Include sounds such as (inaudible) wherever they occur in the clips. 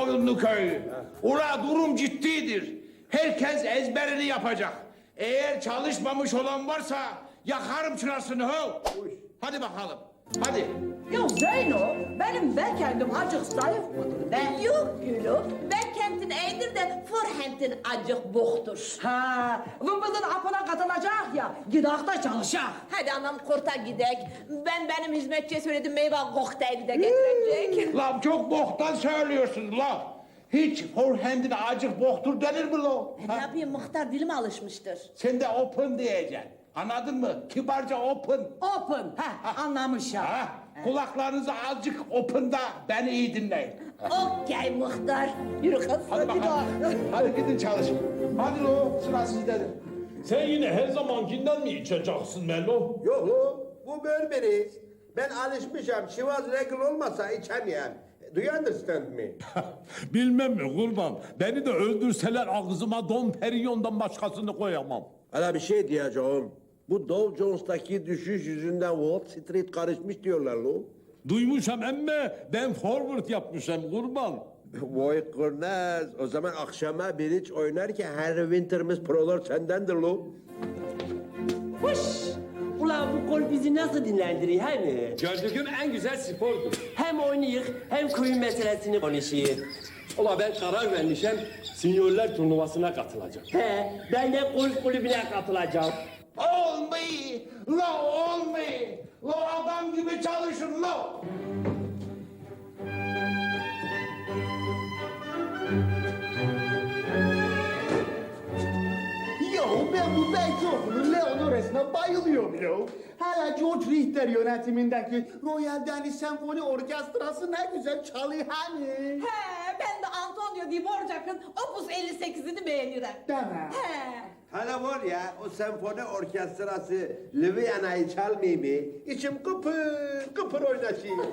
Boyunlu köyü. Ula durum ciddidir. Herkes ezberini yapacak. Eğer çalışmamış olan varsa yakarım çırasını ho. Hadi bakalım. Hadi. Ya Zeyno, benim bekendim acık zayıf mıdır ne? Yok gülüm. Ben kentin eğdir de forhentin acık boktur. Ha, vımbızın apına katılacak ya, gidak da çalışacak. Hadi anam kurta gidek. Ben benim hizmetçiye söyledim meyve kokteyli de getirecek. La çok boktan söylüyorsun la. Hiç forehand'ine acık boktur denir mi la? ne Ha? yapayım muhtar dilim alışmıştır. Sen de open diyeceksin. Anladın mı? Kibarca open. Open, ha, anlamış ya. Ha? Kulaklarınızı azıcık open da beni iyi dinleyin. Okey muhtar. Yürü kız. Hadi bakalım. Hadi gidin çalışın. Hadi lo sıra sizde. Sen yine her zamankinden mi içeceksin Melo? Yok lo, bu Burberry. Ben alışmışım. Şivaz regl olmasa içemeyem. Do you understand me? (laughs) Bilmem mi kurban. Beni de öldürseler ağzıma Don Perignon'dan başkasını koyamam. Hala bir şey diyeceğim. Bu Dow Jones'taki düşüş yüzünden Wall Street karışmış diyorlar lo. Duymuşam emme ben forward yapmışım kurban. Vay kurnaz. O zaman akşama bridge oynarken her winter'ımız prolar sendendir lo. Hoş! Ulan bu gol bizi nasıl dinlendiriyor he mi? Gördüğüm en güzel spordur. Hem oynayık hem kuyun meselesini konuşuyor. Ola ben karar vermişim, seniorlar turnuvasına katılacağım. He, ben de golf kulübüne katılacağım. La olmayı. La adam gibi çalışın la. Yo ben bu Beethoven'ın Leonores'ine bayılıyorum yo. Hala George Richter yönetimindeki Royal Danish Senfoni Orkestrası ne güzel çalıyor hani. He, ben de Antonio Dvorak'ın Opus 58'ini beğenirim. Deme. He. Hala var ya o senfoni orkestrası Lüviyana'yı çalmayayım mı? İçim kıpır kıpır oynaşıyor. (laughs)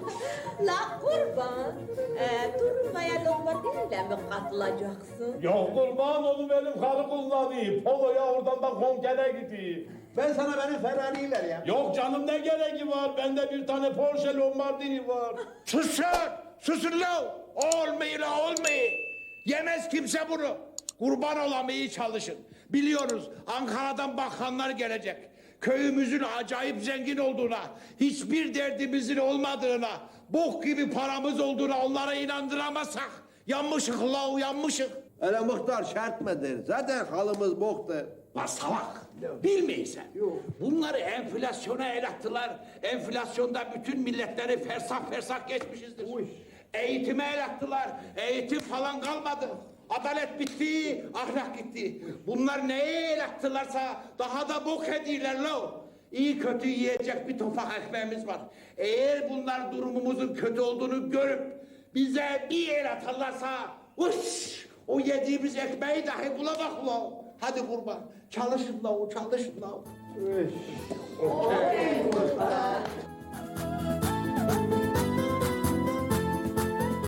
La kurban. Ee, turnuvaya Lombardi'yle mi katılacaksın? Ya kurban onu benim karı kullanıyor. Polo'ya oradan da konkere gidiyor. ben sana benim Ferrari'yi ver ya. Yok canım ne gereği var? Bende bir tane Porsche Lombardini var. Susun, susun la. Olmayı la olmayı. Yemez kimse bunu. Kurban olan iyi çalışın. Biliyoruz Ankara'dan bakanlar gelecek. Köyümüzün acayip zengin olduğuna, hiçbir derdimizin olmadığına, bok gibi paramız olduğuna onlara inandıramazsak yanmışık la yanmışık. Öyle muhtar şart mıdır? Zaten halımız boktur. Lan salak. Bilmeysen. Bunları enflasyona el attılar. Enflasyonda bütün milletleri fersak fersak geçmişizdir. Eğitime el attılar. Eğitim falan kalmadı. Adalet bitti, ahlak gitti. Bunlar neye el attılarsa daha da bok ediyorlar lo. İyi kötü yiyecek bir topak ekmeğimiz var. Eğer bunlar durumumuzun kötü olduğunu görüp bize bir el atarlarsa uş, o yediğimiz ekmeği dahi bulamak lo. Hadi kurban. Çalışın la çalışın la.